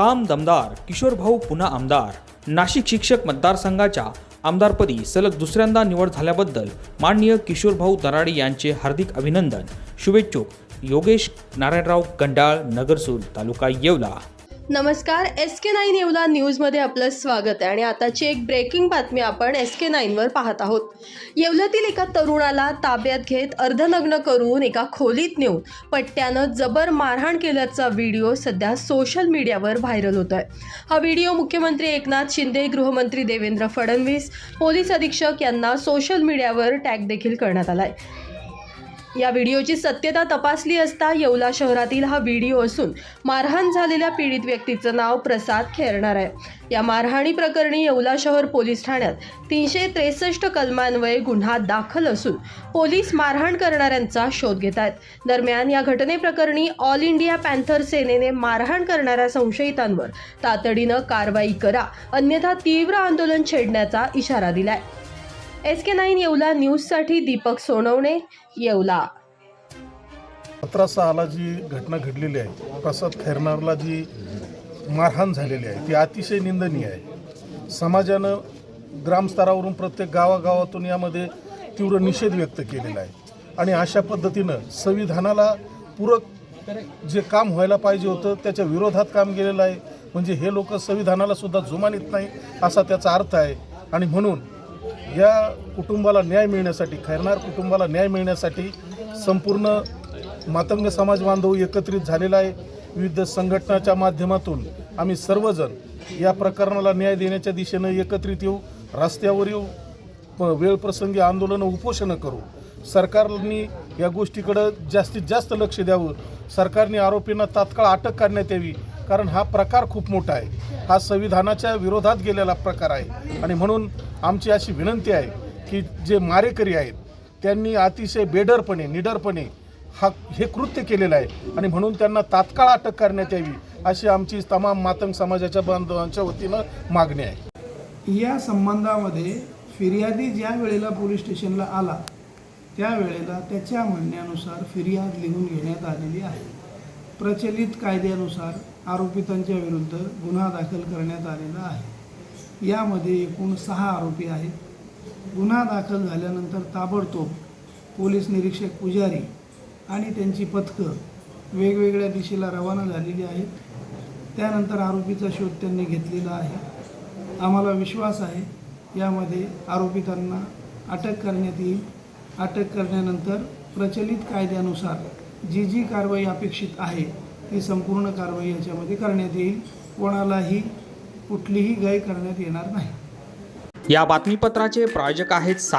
काम दमदार किशोरभाऊ पुन्हा आमदार. नाशिक शिक्षक मतदारसंघाच्या आमदारपदी सलग दुसऱ्यांदा निवड झाल्याबद्दल माननीय किशोरभाऊ दराडे यांचे हार्दिक अभिनंदन. शुभेच्छुक. योगेश नारायणराव गंडाळ नगरसूल तालुका येवला. नमस्कार एस के नाईन येवला न्यूजमध्ये आपलं स्वागत आहे आणि आताची एक ब्रेकिंग बातमी आपण एस के नाईनवर पाहत आहोत. येवल्यातील एका तरुणाला ताब्यात घेत अर्धनग्न करून एका खोलीत नेऊन पट्ट्यानं जबर मारहाण केल्याचा व्हिडिओ सध्या सोशल मीडियावर व्हायरल होत आहे हा व्हिडिओ मुख्यमंत्री एकनाथ शिंदे गृहमंत्री देवेंद्र फडणवीस पोलीस अधीक्षक यांना सोशल मीडियावर टॅग देखील करण्यात आला आहे या व्हिडिओची सत्यता तपासली असता येवला शहरातील हा व्हिडिओ असून मारहाण झालेल्या पीडित व्यक्तीचं नाव प्रसाद खेरणार आहे. या मारहाणी प्रकरणी येवला शहर पोलीस ठाण्यात तीनशे त्रेसष्ट कलमान्वये गुन्हा दाखल असून पोलीस मारहाण करणाऱ्यांचा शोध घेत आहेत. दरम्यान या घटनेप्रकरणी ऑल इंडिया पॅन्थर सेनेने मारहाण करणाऱ्या संशयितांवर तातडीनं कारवाई करा अन्यथा तीव्र आंदोलन छेडण्याचा इशारा दिलाय. एस के नाईन येवला न्यूजसाठी दीपक सोनवणे येवला. सतरा सहाला जी घटना घडलेली आहे प्रसाद खैरनारला जी मारहाण झालेली आहे ती अतिशय निंदनीय आहे. समाजानं ग्रामस्तरावरून प्रत्येक गावागावातून यामध्ये तीव्र निषेध व्यक्त केलेला आहे. आणि अशा पद्धतीनं संविधानाला पूरक जे काम व्हायला पाहिजे होतं त्याच्या विरोधात काम केलेलं आहे. म्हणजे हे लोक संविधानाला सुद्धा येत नाही असा त्याचा अर्थ आहे. आणि म्हणून या कुटुंबाला न्याय मिळण्यासाठी खैरनार कुटुंबाला न्याय मिळण्यासाठी संपूर्ण मातंग समाज बांधव एकत्रित झालेला आहे. विविध संघटनाच्या माध्यमातून आम्ही सर्वजण या प्रकरणाला न्याय देण्याच्या दिशेनं एकत्रित येऊ रस्त्यावर येऊ वेळप्रसंगी आंदोलनं उपोषणं करू. सरकारनी या गोष्टीकडं जास्तीत जास्त लक्ष द्यावं. सरकारने आरोपींना तात्काळ अटक करण्यात यावी. कारण हा प्रकार खूप मोठा आहे. हा संविधानाच्या विरोधात गेलेला प्रकार आहे. आणि म्हणून आमची अशी विनंती आहे की जे मारेकरी आहेत त्यांनी अतिशय बेडरपणे निडरपणे हा हे कृत्य केलेलं आहे. आणि म्हणून त्यांना तात्काळ अटक करण्यात यावी अशी आमची तमाम मातंग समाजाच्या बांधवांच्या वतीनं मागणी आहे. या संबंधामध्ये फिर्यादी ज्या वेळेला पोलीस स्टेशनला आला त्यावेळेला त्याच्या म्हणण्यानुसार फिर्याद लिहून घेण्यात आलेली आहे. प्रचलित कायद्यानुसार आरोपितांच्या विरुद्ध गुन्हा दाखल करण्यात आलेला आहे. यामध्ये एकूण सहा आरोपी आहेत. गुन्हा दाखल झाल्यानंतर ताबडतोब पोलीस निरीक्षक पुजारी आणि त्यांची पथकं वेगवेगळ्या दिशेला रवाना झालेली आहेत. त्यानंतर आरोपीचा शोध त्यांनी घेतलेला आहे. आम्हाला विश्वास आहे यामध्ये आरोपितांना अटक करण्यात येईल. अटक करण्यानंतर प्रचलित कायद्यानुसार जी जी कारवाई अपेक्षित आहे ती संपूर्ण कारवाई याच्यामध्ये करण्यात येईल. कोणालाही कुठलीही गाय करण्यात येणार नाही. या बातमीपत्राचे प्रायोजक आहेत